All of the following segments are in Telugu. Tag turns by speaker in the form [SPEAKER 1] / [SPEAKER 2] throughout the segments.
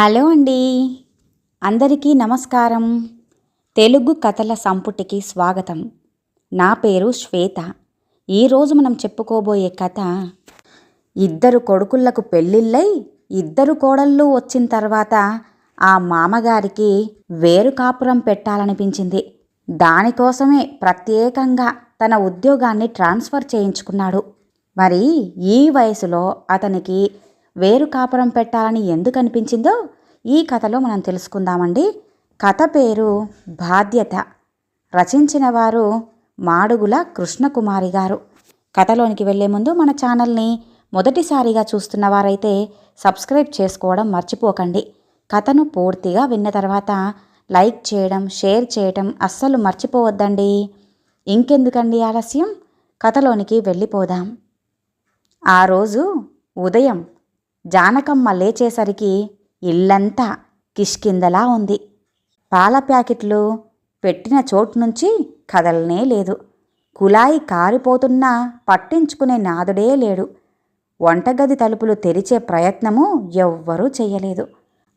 [SPEAKER 1] హలో అండి. అందరికీ నమస్కారం. తెలుగు కథల సంపుటికి స్వాగతం. నా పేరు శ్వేత. ఈరోజు మనం చెప్పుకోబోయే కథ ఇద్దరు కొడుకులకు పెళ్ళిళ్ళై ఇద్దరు కోడళ్ళు వచ్చిన తర్వాత ఆ మామగారికి వేరు కాపురం పెట్టాలనిపించింది. దానికోసమే ప్రత్యేకంగా తన ఉద్యోగాన్ని ట్రాన్స్ఫర్ చేయించుకున్నాడు. మరి ఈ వయసులో అతనికి వేరు కాపురం పెట్టాలని ఎందుకు అనిపించిందో ఈ కథలో మనం తెలుసుకుందామండి. కథ పేరు బాధ్యత. రచించిన వారు మాడుగుల కృష్ణకుమారి గారు. కథలోనికి వెళ్ళే ముందు మన ఛానల్ని మొదటిసారిగా చూస్తున్న వారైతే సబ్స్క్రైబ్ చేసుకోవడం మర్చిపోకండి. కథను పూర్తిగా విన్న తర్వాత లైక్ చేయడం షేర్ చేయడం అస్సలు మర్చిపోవద్దండి. ఇంకెందుకండి ఆలస్యం? కథలోనికి వెళ్ళిపోదాం. ఆ రోజు ఉదయం జానకమ్మ లేచేసరికి ఇల్లంతా కిష్కిందలా ఉంది. పాల ప్యాకెట్లు పెట్టిన చోటు నుంచి కదలనే లేదు. కులాయి కారిపోతున్నా పట్టించుకునే నాదుడే లేడు. వంటగది తలుపులు తెరిచే ప్రయత్నము ఎవ్వరూ చెయ్యలేదు.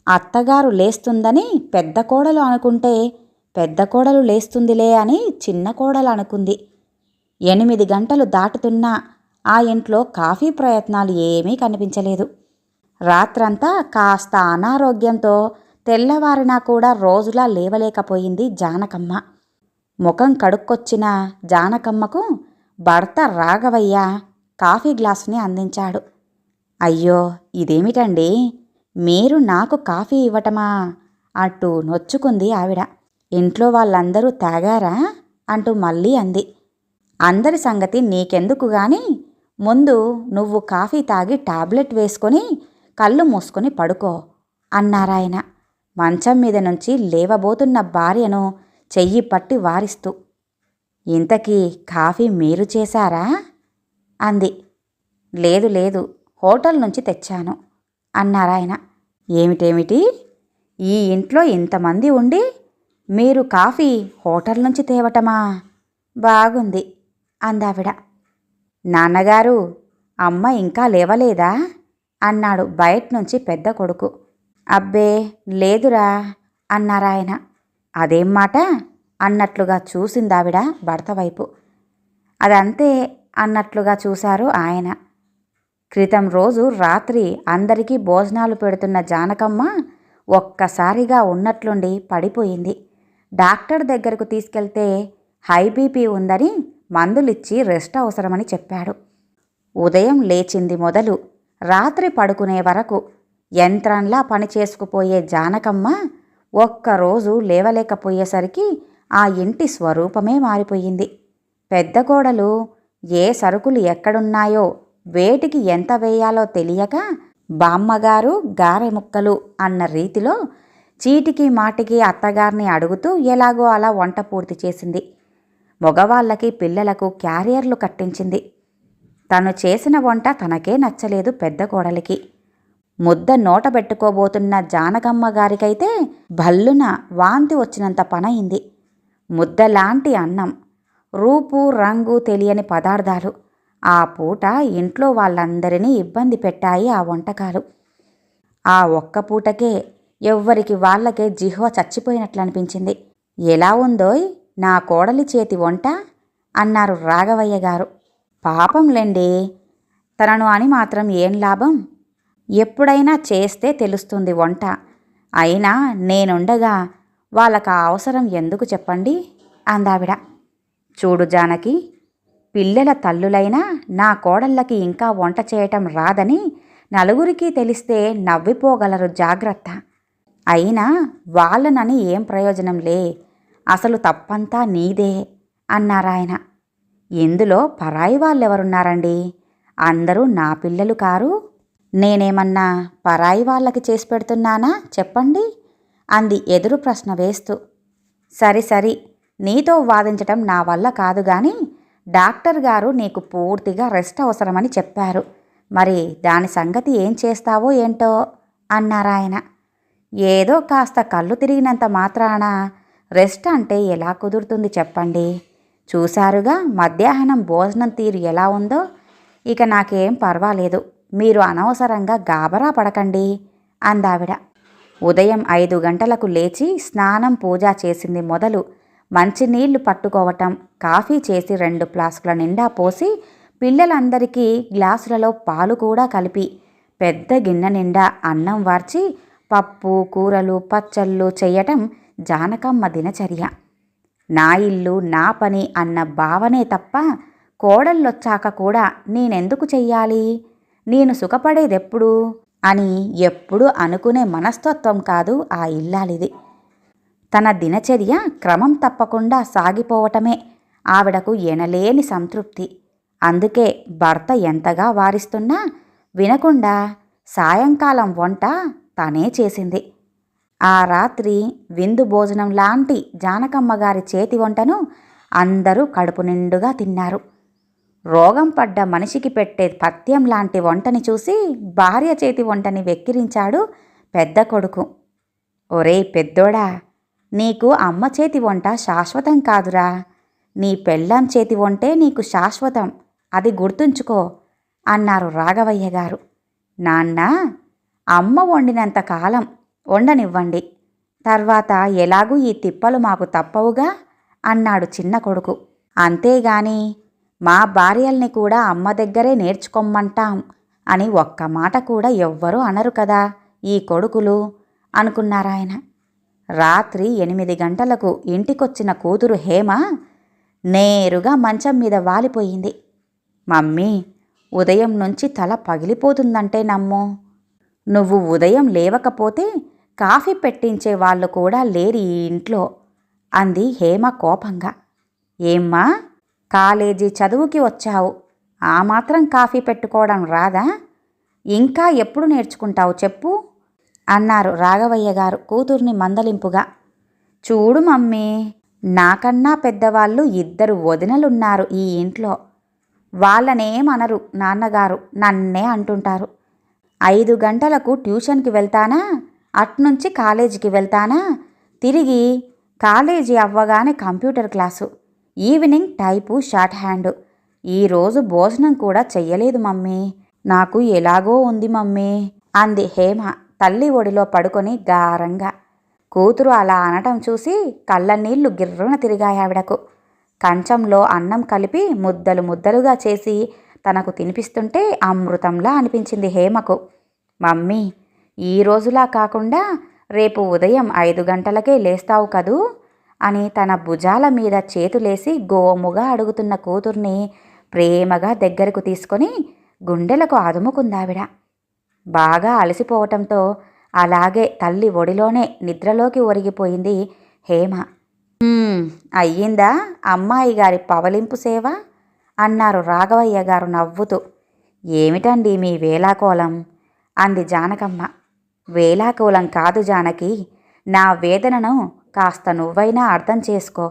[SPEAKER 1] అత్తగారు లేస్తుందని పెద్ద కోడలు అనుకుంటే పెద్ద కోడలు లేస్తుందిలే అని చిన్న కోడలు అనుకుంది. ఎనిమిది గంటలు దాటుతున్నా ఆ ఇంట్లో కాఫీ ప్రయత్నాలు ఏమీ కనిపించలేదు. రాత్రంతా కాస్త అనారోగ్యంతో తెల్లవారినా కూడా రోజులా లేవలేకపోయింది జానకమ్మ. ముఖం కడుక్కొచ్చిన జానకమ్మకు భర్త రాఘవయ్య కాఫీ గ్లాసుని అందించాడు. అయ్యో ఇదేమిటండి? మీరు నాకు కాఫీ ఇవ్వటమా? అంటూ నొచ్చుకుంది ఆవిడ. ఇంట్లో వాళ్ళందరూ తాగారా? అంటూ మళ్ళీ అంది. అందరి సంగతి నీకెందుకు గాని ముందు నువ్వు కాఫీ తాగి టాబ్లెట్ వేసుకొని కళ్ళు మూసుకొని పడుకో అన్నారాయన. మంచం మీద నుంచి లేవబోతున్న భార్యను చెయ్యి పట్టి వారిస్తూ. ఇంతకీ కాఫీ మీరు చేశారా? అంది. లేదు లేదు హోటల్ నుంచి తెచ్చాను అన్నారాయన. ఏమిటేమిటి? ఈ ఇంట్లో ఇంతమంది ఉండి మీరు కాఫీ హోటల్ నుంచి తేవటమా? బాగుంది అందావిడ. నాన్నగారు అమ్మ ఇంకా లేవలేదా? అన్నాడు బయట నుంచి పెద్ద కొడుకు. అబ్బే లేదురా అన్నారాయన అదేం మాట? అన్నట్లుగా చూసిందావిడ భర్త వైపు. అదంతే అన్నట్లుగా చూశారు ఆయన. క్రితం రోజు రాత్రి అందరికీ భోజనాలు పెడుతున్న జానకమ్మ ఒక్కసారిగా ఉన్నట్లుండి పడిపోయింది. డాక్టర్ దగ్గరకు తీసుకెళ్తే హై బీపీ ఉందని మందులిచ్చి రెస్ట్ అవసరమని చెప్పాడు. ఉదయం లేచింది మొదలు రాత్రి పడుకునే వరకు యంత్రంలా పనిచేసుకుపోయే జానకమ్మ ఒక్కరోజు లేవలేకపోయేసరికి ఆ ఇంటి స్వరూపమే మారిపోయింది. పెద్ద కోడలు ఏ సరుకులు ఎక్కడున్నాయో వేటికి ఎంత వేయాలో తెలియక బామ్మగారు గారె ముక్కలు అన్న రీతిలో చీటికి మాటికి అత్తగారిని అడుగుతూ ఎలాగో అలా వంట పూర్తి చేసింది. మగవాళ్ళకి పిల్లలకు క్యారియర్లు కట్టించింది. తను చేసిన వంట తనకే నచ్చలేదు పెద్ద కోడలికి. ముద్ద నోట పెట్టుకోబోతున్న జానకమ్మ గారికైతే భల్లున వాంతి వచ్చినంత పనయింది. ముద్దలాంటి అన్నం రూపు రంగు తెలియని పదార్థాలు ఆ పూట ఇంట్లో వాళ్ళందరినీ ఇబ్బంది పెట్టాయి ఆ వంటకాలు. ఆ ఒక్క పూటకే ఎవ్వరికి వాళ్ళకే జిహ్వ చచ్చిపోయినట్లు అనిపించింది ఎలా ఉందోయ్ నా కోడలి చేతి వంట? అన్నారు రాఘవయ్య గారు. పాపంలేండి. తనను అని మాత్రం ఏం లాభం? ఎప్పుడైనా చేస్తే తెలుస్తుంది వంట. అయినా నేనుండగా వాళ్ళకు ఆ అవసరం ఎందుకు చెప్పండి? అందావిడ. చూడు జానకి పిల్లల తల్లులైనా నా కోడళ్ళకి ఇంకా వంట చేయటం రాదని నలుగురికి తెలిస్తే నవ్విపోగలరు జాగ్రత్త. అయినా వాళ్ళనని ఏం ప్రయోజనం లే? అసలు తప్పంతా నీదే అన్నారాయన. ఇందులో పరాయి వాళ్ళెవరున్నారండి? అందరూ నా పిల్లలు కారు? నేనేమన్నా పరాయి వాళ్ళకి చేసి పెడుతున్నానా? చెప్పండి. అంది ఎదురు ప్రశ్న వేస్తూ. సరి సరి. నీతో వాదించటం నా వల్ల కాదు గాని డాక్టర్ గారు నీకు పూర్తిగా రెస్ట్ అవసరమని చెప్పారు. మరి దాని సంగతి ఏం చేస్తావో ఏంటో? అన్నారాయన ఏదో కాస్త కళ్ళు తిరిగినంత మాత్రాన రెస్ట్ అంటే ఎలా కుదురుతుంది చెప్పండి. చూశారుగా మధ్యాహ్నం భోజనం తీరు ఎలా ఉందో? ఇక నాకేం పర్వాలేదు. మీరు అనవసరంగా గాబరా పడకండి అందావిడ. ఉదయం ఐదు గంటలకు లేచి స్నానం పూజ చేసింది మొదలు మంచినీళ్ళు పట్టుకోవటం కాఫీ చేసి రెండు ఫ్లాస్కుల నిండా పోసి పిల్లలందరికీ గ్లాసులలో పాలు కూడా కలిపి పెద్ద గిన్నె నిండా అన్నం వార్చి పప్పు కూరలు పచ్చళ్ళు చేయటం జానకమ్మ దినచర్య. నా ఇల్లు నా పని అన్న భావనే తప్ప కోడళ్ళొచ్చాక కూడా నేనెందుకు చెయ్యాలి? నేను సుఖపడేదెప్పుడు? అని ఎప్పుడు అనుకునే మనస్తత్వం కాదు ఆ ఇల్లాలిది. తన దినచర్య క్రమం తప్పకుండా సాగిపోవటమే ఆవిడకు ఎనలేని సంతృప్తి. అందుకే భర్త ఎంతగా వారిస్తున్నా వినకుండా సాయంకాలం వంట తనే చేసింది. ఆ రాత్రి విందు భోజనం లాంటి జానకమ్మ గారి చేతి వంటను అందరూ కడుపు నిండుగా తిన్నారు. రోగం పడ్డ మనిషికి పెట్టే పథ్యం లాంటి వంటని చూసి భార్య చేతి వంటని వెక్కిరించాడు పెద్ద కొడుకు. ఒరే పెద్దోడా నీకు అమ్మ చేతి వంట శాశ్వతం కాదురా. నీ పెళ్ళాం చేతి వంటే నీకు శాశ్వతం. అది గుర్తుంచుకో అన్నారు రాఘవయ్య గారు. నాన్న అమ్మ వండినంత కాలం వండనివ్వండి. తర్వాత ఎలాగూ ఈ తిప్పలు మాకు తప్పవుగా? అన్నాడు చిన్న కొడుకు. అంతేగాని మా భార్యల్ని కూడా అమ్మ దగ్గరే నేర్చుకోమ్మంటాం అని ఒక్క మాట కూడా ఎవ్వరూ అనరు కదా ఈ కొడుకులు అనుకున్నారాయన రాత్రి ఎనిమిది గంటలకు ఇంటికొచ్చిన కూతురు హేమ నేరుగా మంచం మీద వాలిపోయింది. మమ్మీ ఉదయం నుంచి తల పగిలిపోతుందంటే నమ్ము. నువ్వు ఉదయం లేవకపోతే కాఫీ పెట్టించే వాళ్ళు కూడా లేరు ఈ ఇంట్లో అంది హేమ కోపంగా. ఏమ్మా కాలేజీ చదువుకి వచ్చావు ఆ మాత్రం కాఫీ పెట్టుకోవడం రాదా? ఇంకా ఎప్పుడు నేర్చుకుంటావు చెప్పు అన్నారు రాఘవయ్య గారు కూతుర్ని మందలింపుగా. చూడు మమ్మీ నాకన్నా పెద్దవాళ్ళు ఇద్దరు వదినలున్నారు ఈ ఇంట్లో. వాళ్ళనేమనరు నాన్నగారు నన్నే అంటుంటారు. ఐదు గంటలకు ట్యూషన్కి వెళ్తానా? అట్నుంచి కాలేజీకి వెళ్తానా? తిరిగి కాలేజీ అవ్వగానే computer class. Evening type shorthand. ఈరోజు భోజనం కూడా చెయ్యలేదు మమ్మీ. నాకు ఎలాగో ఉంది మమ్మీ అంది హేమ తల్లి ఒడిలో పడుకొని గారంగా. కూతురు అలా అనటం చూసి కళ్ళనీళ్ళు గిర్రున తిరిగాయి ఆవిడకు. కంచంలో అన్నం కలిపి ముద్దలు ముద్దలుగా చేసి తనకు తినిపిస్తుంటే అమృతంలా అనిపించింది హేమకు. మమ్మీ ఈ రోజులా కాకుండా రేపు ఉదయం ఐదు గంటలకే లేస్తావు కదూ? అని తన భుజాల మీద చేతులేసి గోముగా అడుగుతున్న కూతుర్ని ప్రేమగా దగ్గరకు తీసుకొని గుండెలకు అదుముకుందావిడ బాగా అలసిపోవటంతో అలాగే తల్లి ఒడిలోనే నిద్రలోకి ఒరిగిపోయింది హేమ. అయ్యిందా? అమ్మాయి గారి పవలింపు సేవ? అన్నారు రాఘవయ్య గారు నవ్వుతూ. ఏమిటండి మీ వేలాకోలం అంది జానకమ్మ. వేలాకోలం కాదు జానకి నా వేదనను కాస్త నువ్వైనా అర్థం చేసుకో.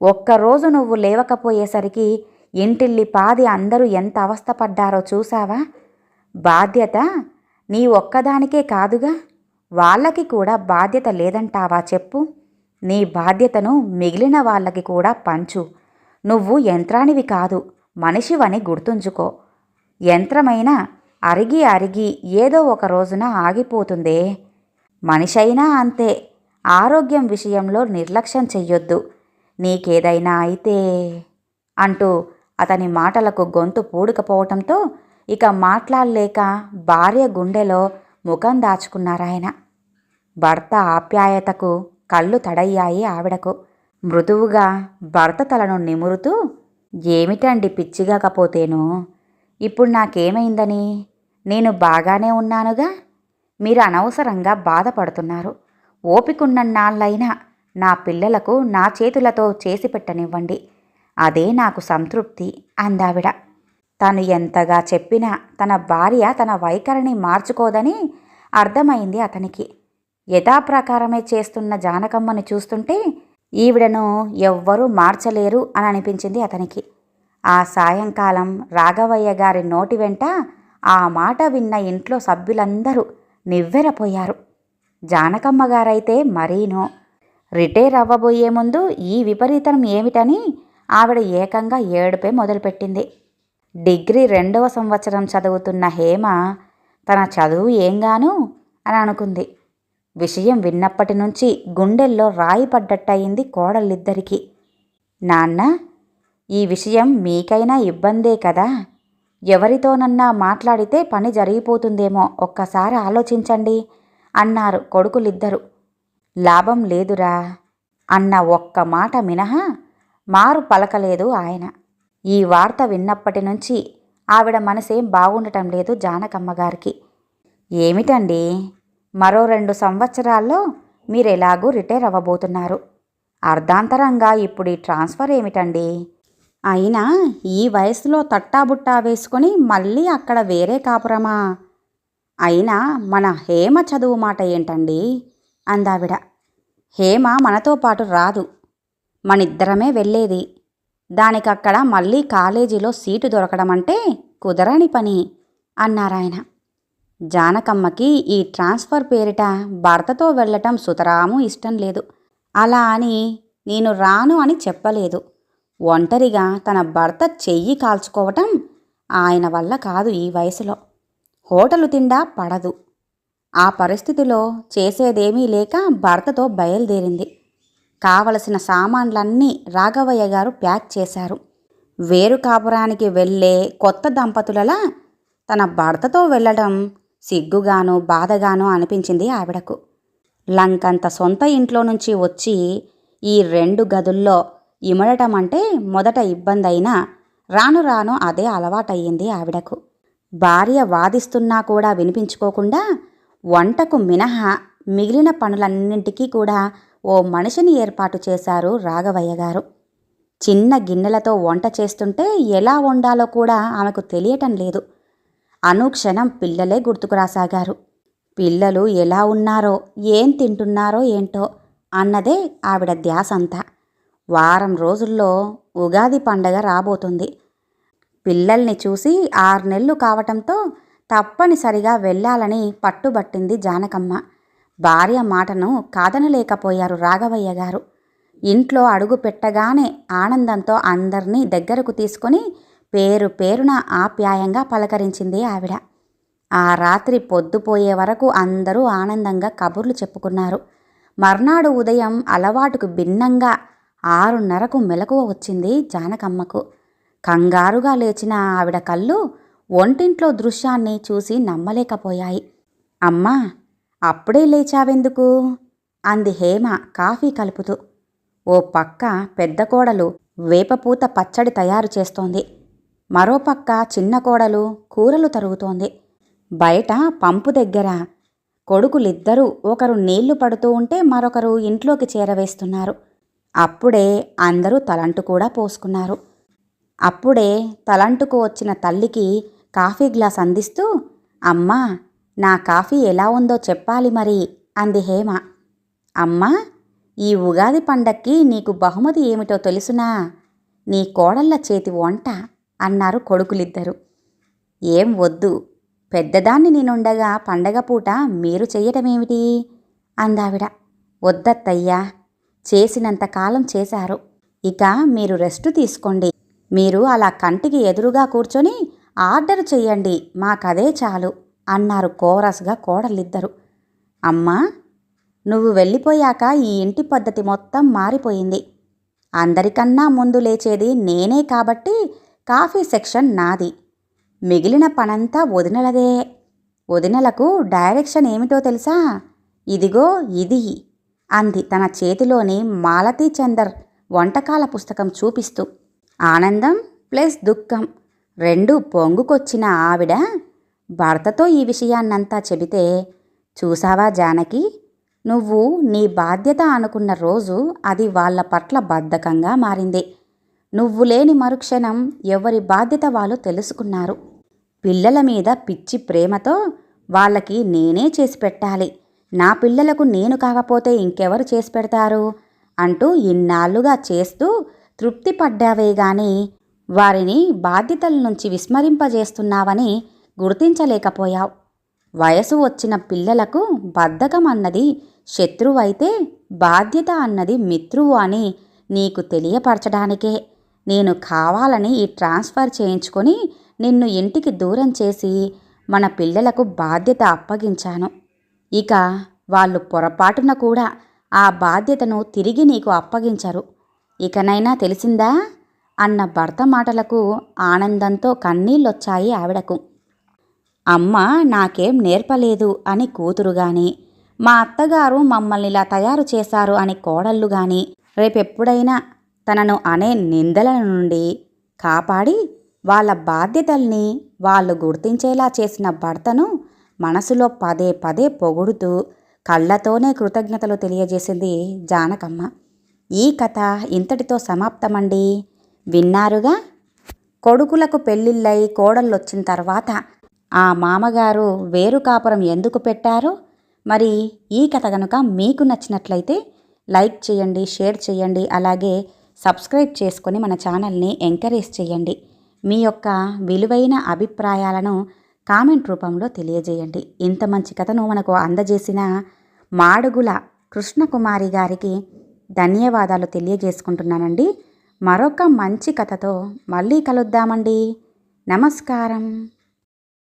[SPEAKER 1] ఒక్కరోజు నువ్వు లేవకపోయేసరికి ఇంటిల్లి పాది అందరూ ఎంత అవస్థపడ్డారో చూసావా బాధ్యత నీ ఒక్కదానికే కాదుగా వాళ్ళకి కూడా బాధ్యత లేదంటావా చెప్పు. నీ బాధ్యతను మిగిలిన వాళ్ళకి కూడా పంచు. నువ్వు యంత్రానివి కాదు మనిషివని గుర్తుంచుకో. యంత్రమైనా అరిగి అరిగి ఏదో ఒక రోజున ఆగిపోతుందే. మనిషైనా అంతే. ఆరోగ్యం విషయంలో నిర్లక్ష్యం చెయ్యొద్దు. నీకేదైనా అయితే అంటూ అతని మాటలకు గొంతు పూడుకపోవటంతో ఇక మాట్లాడలేక భార్య గుండెలో ముఖం దాచుకున్నారాయన భర్త ఆప్యాయతకు కళ్ళు తడయ్యాయి ఆవిడకు. మృదువుగా భర్త తలను నిమురుతూ ఏమిటండి పిచ్చిగాకపోతేను? ఇప్పుడు నాకేమైందని? నేను బాగానే ఉన్నానుగా? మీరు అనవసరంగా బాధపడుతున్నారు. ఓపికన్నన్నాళ్ళైనా నా పిల్లలకు నా చేతులతో చేసి పెట్టనివ్వండి. అదే నాకు సంతృప్తి అందావిడ. తను ఎంతగా చెప్పినా తన భార్య తన వైఖరిని మార్చుకోదని అర్థమైంది అతనికి. యథాప్రకారమే చేస్తున్న జానకమ్మని చూస్తుంటే ఈవిడను ఎవ్వరూ మార్చలేరు అని అనిపించింది అతనికి. ఆ సాయంకాలం రాఘవయ్య గారి నోటి వెంట ఆ మాట విన్న ఇంట్లో సభ్యులందరూ నివ్వెరపోయారు. జానకమ్మ గారైతే మరీనో రిటైర్ అవ్వబోయే ముందు ఈ విపరీతం ఏమిటని ఆవిడ ఏకంగా ఏడుపే మొదలుపెట్టింది. డిగ్రీ రెండవ సంవత్సరం చదువుతున్న హేమ తన చదువు ఏంగాను అని అనుకుంది. విషయం విన్నప్పటి నుంచి గుండెల్లో రాయి పడ్డట్టయింది కోడళ్ళిద్దరికీ. నాన్న ఈ విషయం మీకైనా ఇబ్బందే కదా? ఎవరితోనన్నా మాట్లాడితే పని జరిగిపోతుందేమో ఒక్కసారి ఆలోచించండి అన్నారు కొడుకులిద్దరు. లాభం లేదురా అన్న ఒక్క మాట మినహా మారు పలకలేదు ఆయన. ఈ వార్త విన్నప్పటి నుంచి ఆవిడ మనసేం బాగుండటం లేదు జానకమ్మ గారికి. ఏమిటండి? మరో రెండు సంవత్సరాల్లో మీరు ఎలాగూ రిటైర్ అవ్వబోతున్నారు. అర్ధాంతరంగా ఇప్పుడు ఈ ట్రాన్స్ఫర్ ఏమిటండి? అయినా ఈ వయసులో తట్టాబుట్టా వేసుకొని మళ్ళీ అక్కడ వేరే కాపురమా? అయినా మన హేమ చదువు మాట ఏంటండి? అందావిడ. హేమ మనతో పాటు రాదు. మనిద్దరమే వెళ్ళేది. దానికక్కడ మళ్ళీ కాలేజీలో సీటు దొరకడం అంటే కుదరని పని అన్నారాయన. జానకమ్మకి ఈ ట్రాన్స్ఫర్ పేరిట భర్తతో వెళ్ళటం సుతరాము ఇష్టం లేదు. అలా అని నేను రాను అని చెప్పలేదు. ఒంటరిగా తన భర్త చెయ్యి కాల్చుకోవటం ఆయన వల్ల కాదు ఈ వయసులో. హోటలు తిండా పడదు. ఆ పరిస్థితిలో చేసేదేమీ లేక భర్తతో బయలుదేరింది. కావలసిన సామాన్లన్నీ రాఘవయ్య గారు ప్యాక్ చేశారు. వేరు కాపురానికి వెళ్ళే కొత్త దంపతులలా తన భర్తతో వెళ్ళడం సిగ్గుగాను బాధగాను అనిపించింది ఆవిడకు. లంకంత సొంత ఇంట్లో నుంచి వచ్చి ఈ రెండు గదుల్లో ఇమడటం అంటే మొదట ఇబ్బందైనా రాను రాను అదే అలవాటయ్యింది ఆవిడకు. భార్య వాదిస్తున్నా కూడా వినిపించుకోకుండా వంటకు మినహా మిగిలిన పనులన్నింటికీ కూడా ఓ మనిషిని ఏర్పాటు చేశారు రాఘవయ్య గారు. చిన్న గిన్నెలతో వంట చేస్తుంటే ఎలా వండాలో కూడా ఆమెకు తెలియటం లేదు. అనుక్షణం పిల్లలే గుర్తుకురాసాగారు పిల్లలు ఎలా ఉన్నారో ఏం తింటున్నారో ఏంటో అన్నదే ఆవిడ ధ్యాసంతా. వారం రోజుల్లో ఉగాది పండగ రాబోతుంది. పిల్లల్ని చూసి ఆరు నెలలు కావటంతో తప్పనిసరిగా వెళ్ళాలని పట్టుబట్టింది జానకమ్మ. భార్య మాటను కాదనలేకపోయారు రాఘవయ్య గారు. ఇంట్లో అడుగు పెట్టగానే ఆనందంతో అందరినీ దగ్గరకు తీసుకొని పేరు పేరున ఆప్యాయంగా పలకరించింది ఆవిడ. ఆ రాత్రి పొద్దుపోయే వరకు అందరూ ఆనందంగా కబుర్లు చెప్పుకున్నారు. మర్నాడు ఉదయం అలవాటుకు భిన్నంగా ఆరున్నరకు మెలకువ వచ్చింది జానకమ్మకు. కంగారుగా లేచిన ఆవిడ కళ్ళు ఒంటింట్లో దృశ్యాన్ని చూసి నమ్మలేకపోయాయి. అమ్మా అప్పుడే లేచావెందుకు? అంది హేమ కాఫీ కలుపుతూ. ఓ పక్క పెద్ద కోడలు వేపపూత పచ్చడి తయారు చేస్తోంది. మరోపక్క చిన్న కోడలు కూరలు తరుగుతోంది. బయట పంపు దగ్గర కొడుకులిద్దరూ ఒకరు నీళ్ళు పడుతూ ఉంటే మరొకరు ఇంట్లోకి చేరవేస్తున్నారు. అప్పుడే అందరూ తలంటు కూడా పోసుకున్నారు. అప్పుడే తలంటుకు వచ్చిన తల్లికి కాఫీ గ్లాస్ అందిస్తూ అమ్మా నా కాఫీ ఎలా ఉందో చెప్పాలి మరి అంది హేమ. అమ్మా ఈ ఉగాది పండక్కి నీకు బహుమతి ఏమిటో తెలుసునా? నీ కోడళ్ళ చేతి వంట అన్నారు కొడుకులిద్దరు. ఏం వద్దు పెద్దదాన్ని నేనుండగా పండగ పూట మీరు చెయ్యటమేమిటి? అందావిడ. వద్దత్తయ్యా చేసినంత కాలం చేశారు. ఇక మీరు రెస్ట్ తీసుకోండి. మీరు అలా కంటికి ఎదురుగా కూర్చొని ఆర్డర్ చెయ్యండి మాకదే చాలు అన్నారు కోరస్గా కోడలిద్దరు. అమ్మా నువ్వు వెళ్ళిపోయాక ఈ ఇంటి పద్ధతి మొత్తం మారిపోయింది. అందరికన్నా ముందు లేచేది నేనే కాబట్టి కాఫీ సెక్షన్ నాది. మిగిలిన పనంతా వదినలదే. వదినలకు డైరెక్షన్ ఏమిటో తెలుసా? ఇదిగో ఇది. అంది తన చేతిలోని మాలతీ చందర్ వంటకాల పుస్తకం చూపిస్తూ. ఆనందం ప్లస్ దుఃఖం రెండు పొంగుకొచ్చిన ఆవిడ భర్తతో ఈ విషయాన్నంతా చెబితే చూసావా జానకి? నువ్వు నీ బాధ్యత అనుకున్న రోజు అది వాళ్ళ పట్ల బద్ధకంగా మారింది. నువ్వు లేని మరుక్షణం ఎవరి బాధ్యత వాళ్ళు తెలుసుకున్నారు. పిల్లల మీద పిచ్చి ప్రేమతో వాళ్ళకి నేనే చేసి పెట్టాలి. నా పిల్లలకు నేను కాకపోతే ఇంకెవరు చేసి పెడతారు? అంటూ ఇన్నాళ్ళుగా చేస్తూ తృప్తి పడ్డావే గాని వారిని బాధ్యతల నుంచి విస్మరింపజేస్తున్నావని గుర్తించలేకపోయావు. వయసు వచ్చిన పిల్లలకు బద్ధకం అన్నది శత్రువైతే బాధ్యత అన్నది మిత్రువు అని నీకు తెలియపరచడానికే. నేను కావాలని ఈ ట్రాన్స్ఫర్ చేయించుకొని నిన్ను ఇంటికి దూరం చేసి మన పిల్లలకు బాధ్యత అప్పగించాను. ఇక వాళ్ళు పొరపాటున కూడా ఆ బాధ్యతను తిరిగి నీకు అప్పగించరు. ఇకనైనా తెలిసిందా? అన్న భర్త మాటలకు ఆనందంతో కన్నీళ్ళొచ్చాయి ఆవిడకు. అమ్మ నాకేం నేర్పలేదు అని కూతురు గాని మా అత్తగారు మమ్మల్ని ఇలా తయారు చేశారు అని కోడళ్ళు గాని రేపెప్పుడైనా తనను అనే నిందల నుండి కాపాడి వాళ్ళ బాధ్యతల్ని వాళ్ళు గుర్తించేలా చేసిన భర్తను మనసులో పదే పదే పొగుడుతూ కళ్ళతోనే కృతజ్ఞతలు తెలియజేసింది జానకమ్మ. ఈ కథ ఇంతటితో సమాప్తమండి. విన్నారుగా? కొడుకులకు పెళ్ళిళ్ళై కోడళ్ళొచ్చిన తర్వాత ఆ మామగారు వేరు కాపురం ఎందుకు పెట్టారో? మరి ఈ కథ కనుక మీకు నచ్చినట్లయితే లైక్ చేయండి షేర్ చేయండి అలాగే సబ్స్క్రైబ్ చేసుకొని మన ఛానల్ని ఎంకరేజ్ చేయండి. మీ యొక్క విలువైన అభిప్రాయాలను కామెంట్ రూపంలో తెలియజేయండి. ఇంత మంచి కథను మనకు అందజేసిన మాడుగుల కృష్ణకుమారి గారికి ధన్యవాదాలు తెలియజేసుకుంటున్నానండి. మరొక మంచి కథతో మళ్ళీ కలుద్దామండి. నమస్కారం.